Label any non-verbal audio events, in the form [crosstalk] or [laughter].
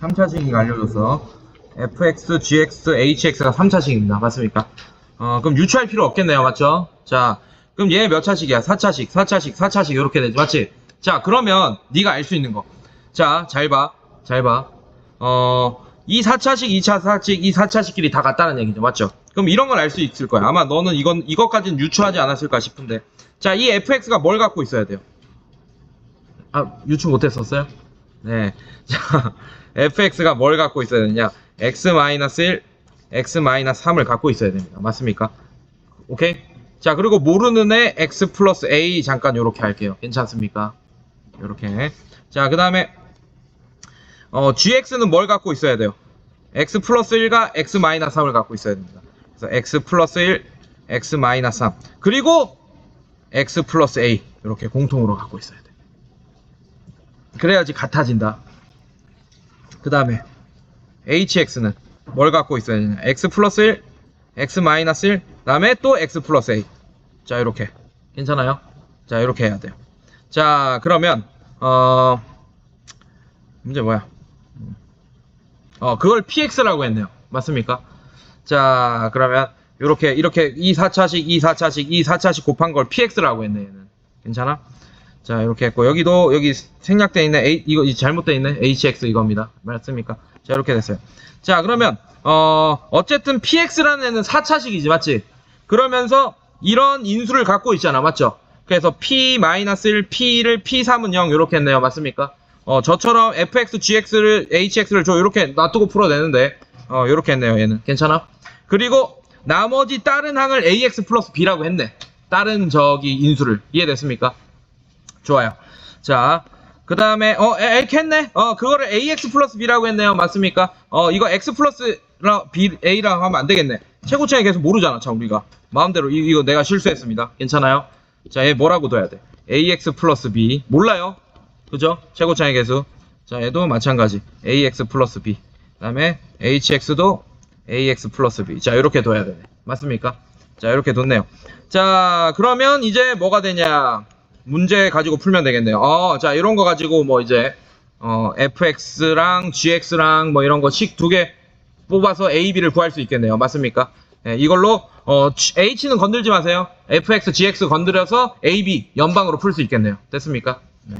3차식이 알려줘서 fx, gx, hx가 3차식입니다. 맞습니까? 어, 그럼 유추할 필요 없겠네요. 맞죠? 자, 그럼 얘 몇 차식이야? 4차식, 4차식, 4차식 이렇게 되지. 맞지? 자, 그러면 네가 알 수 있는 거. 자, 잘 봐. 잘 봐. 어, 이 4차식, 2차 4식, 이 4차식끼리 다 같다는 얘기죠. 맞죠? 그럼 이런 걸 알 수 있을 거야. 아마 너는 이건, 이것까지는 유추하지 않았을까 싶은데. 자, 이 fx가 뭘 갖고 있어야 돼요? 아, 유추 못했었어요? 네. [laughs] 자, fx가 뭘 갖고 있어야 되느냐? x-1, x-3을 갖고 있어야 됩니다. 맞습니까? 오케이? 자, 그리고 모르는 애 x 플러스 a 잠깐 요렇게 할게요. 괜찮습니까? 요렇게. 자, 그 다음에 어, gx는 뭘 갖고 있어야 돼요? x 플러스 1과 x 마이너스 3을 갖고 있어야 됩니다. 그래서 x 플러스 1, x 마이너스 3. 그리고 x 플러스 a 이렇게 공통으로 갖고 있어야 돼. 그래야지 같아진다. 그 다음에 hx는 뭘 갖고 있어야 되냐? x 플러스 1, x 마이너스 1, 그 다음에 또 x 플러스 a. 자, 이렇게. 괜찮아요? 자, 이렇게 해야 돼요. 자, 그러면 어 문제 뭐야? 어, 그걸 px라고 했네요. 맞습니까? 자, 그러면 이렇게 이렇게 이 4차식, 이 4차식, 이 4차식 곱한 걸 px라고 했네, 얘는. 괜찮아? 자, 이렇게 했고 여기도 여기 생략돼 있는 a 이거 이 잘못돼 있는 hx 이겁니다. 맞습니까? 자, 이렇게 됐어요. 자, 그러면 어 어쨌든 px라는 애는 4차식이지, 맞지? 그러면서 이런 인수를 갖고 있잖아, 맞죠? 그래서 p-1, p를 p3은 0 이렇게 했네요. 맞습니까? 어, 저처럼 fx, gx를 hx를 줘 이렇게 놔두고 풀어내는데 어, 이렇게 했네요. 얘는 괜찮아? 그리고 나머지 다른 항을 ax 플러스 b라고 했네. 다른 저기 인수를 이해됐습니까? 좋아요. 자, 그 다음에, 어, 에, 이렇게 했네? 어, 그거를 ax 플러스 b라고 했네요. 맞습니까? 어, 이거 x 플러스 b, a라고 하면 안 되겠네. 최고차이 계속 모르잖아, 참, 우리가. 마음대로, 이, 이거 내가 실수했습니다. 괜찮아요? 자, 얘 뭐라고 둬야 돼? ax 플러스 b. 몰라요? 그죠? 최고차이 계수. 자, 얘도 마찬가지. ax 플러스 b. 그 다음에 hx도 ax 플러스 b. 자, 이렇게 둬야 되네. 맞습니까? 자, 이렇게 뒀네요. 자, 그러면 이제 뭐가 되냐? 문제 가지고 풀면 되겠네요. 어, 자, 이런 거 가지고 뭐 이제, 어, fx랑 gx랑 뭐 이런 거 식 두 개 뽑아서 a, b를 구할 수 있겠네요. 맞습니까? 예, 이걸로, 어, h는 건들지 마세요. fx, gx 건드려서 a, b 연방으로 풀 수 있겠네요. 됐습니까? 네.